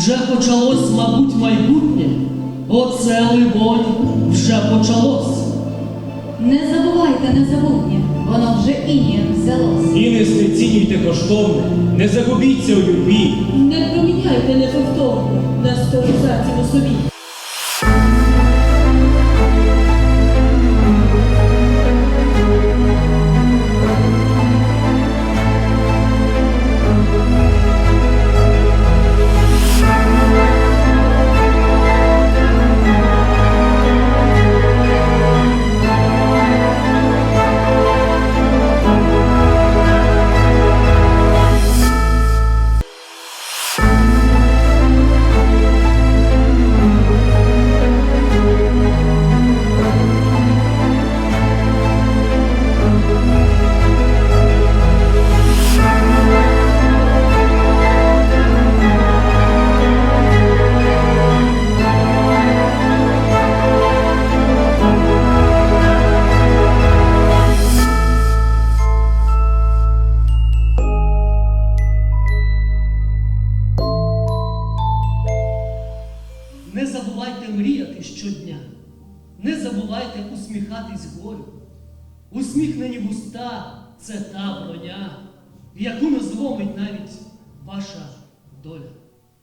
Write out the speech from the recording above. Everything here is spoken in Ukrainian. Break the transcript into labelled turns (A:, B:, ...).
A: вже почалось, мабуть, майбутнє. Оце, либонь, вже почалось.
B: Не забувайте незабутнє, воно вже інієм взялось.
C: І не знецінюйте коштовне, не загубіться у любві.
D: Не проміняйте неповторно на сторозацію собі.
A: Не забувайте мріяти щодня. Не забувайте усміхатись горю. Усміхнені вуста це та броня, яку не зломить навіть ваша доля.